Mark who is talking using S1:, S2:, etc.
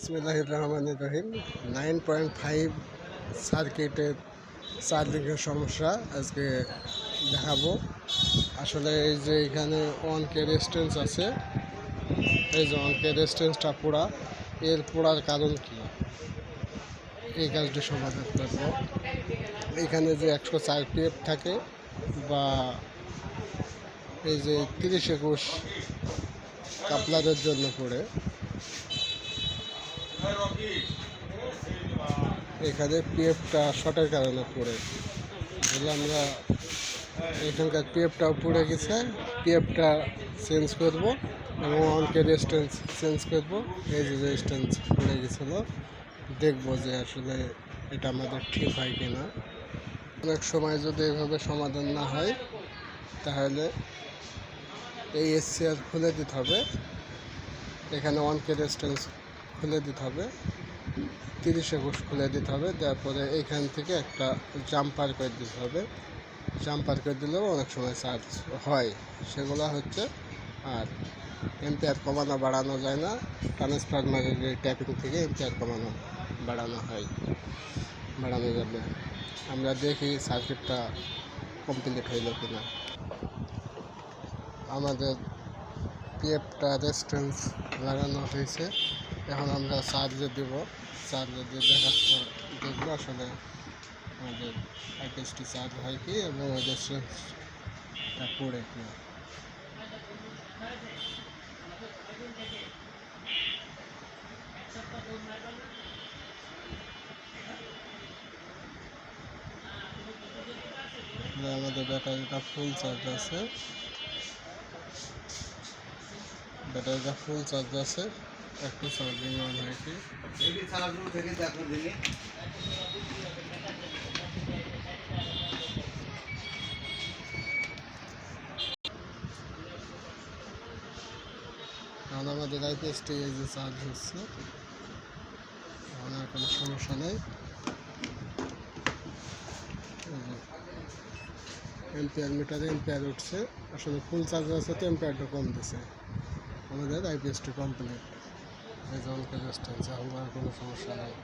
S1: বিসমিল্লাহ রহমান রহিম নাইন পয়েন্ট ফাইভ সার্কিটের চার্জিংয়ের সমস্যা আজকে দেখাবো। আসলে এই যে এখানে ওয়ান কে রেস্টেন্স আছে, এই যে ওয়ান কে রেস্টেন্সটা পোড়া, এর পোড়ার কারণ কি? এই কাজটি সমাধান করব। এখানে যে একশো চার পিএফ থাকে বা এই যে তিরিশ একুশ কাপলারের জন্য পড়ে এখানে পিএফটা শর্টের কারণে পড়ে। বলে আমরা এখানকার পিএফটাও পড়ে গেছে। পিএফটা চেঞ্জ করব এবং অনকে রেজিস্ট্যান্স চেঞ্জ করব। এই যে রেজিস্ট্যান্স পড়ে গেছিল দেখব যে আসলে এটা আমাদের ঠিক হয় কি না অনেক সময় যদি এভাবে সমাধান না হয়, তাহলে এই এসসিআর খুলে দিতে হবে। এখানে ওয়ান কে রেজিস্ট্যান্স খুলে দিতে হবে। তিরিশ একুশ খুলে দিতে হবে। তারপরে এইখান থেকে একটা জাম্পার করে দিতে হবে। জাম্পার করে দিলেও অনেক সময় চার্জ হয়। সেগুলো হচ্ছে আর এম্পিয়ার কমানো, বাড়ানো যায় না। ট্রান্সফরমারের ট্যাপিং থেকে এম্পিয়ার কমানো, বাড়ানো হয়। বাড়ানো যাবে। আমরা দেখি সার্কিটটা কমপ্লিট হইল কিনা। আমাদের পিএফটা রেস্টেন্স লাগানো হয়েছে। এখন আমরা চার্জে দেব। চার্জে দিয়ে দেখার পর দেখব আসলে আমাদের আইপিএসটি চার্জ হয় কি এবং রেস্টেন্সটা পড়ে কি। আমাদের ব্যাটারিটা ফুল চার্জ আছে। ব্যাটারিটা ফুল চার্জ আছে। একটু চার্জিং অন হয় কি
S2: এটি চালানো থেকে দেখো দিনে
S1: কারণ আমাদের আইপিএসটি এই যে চার্জ হচ্ছে। এখন আর কোনো সমস্যা নেই। এম্পিয়ার মিটারে এম্পিয়ার উঠছে। আসলে ফুল চার্জ আছে তো এম্পিয়ারটা কম দিছে আমাদের আইপিএসটি কমপ্লিট যে অনেক রেস্টেন্স এখন আর কোনো সমস্যা নেই।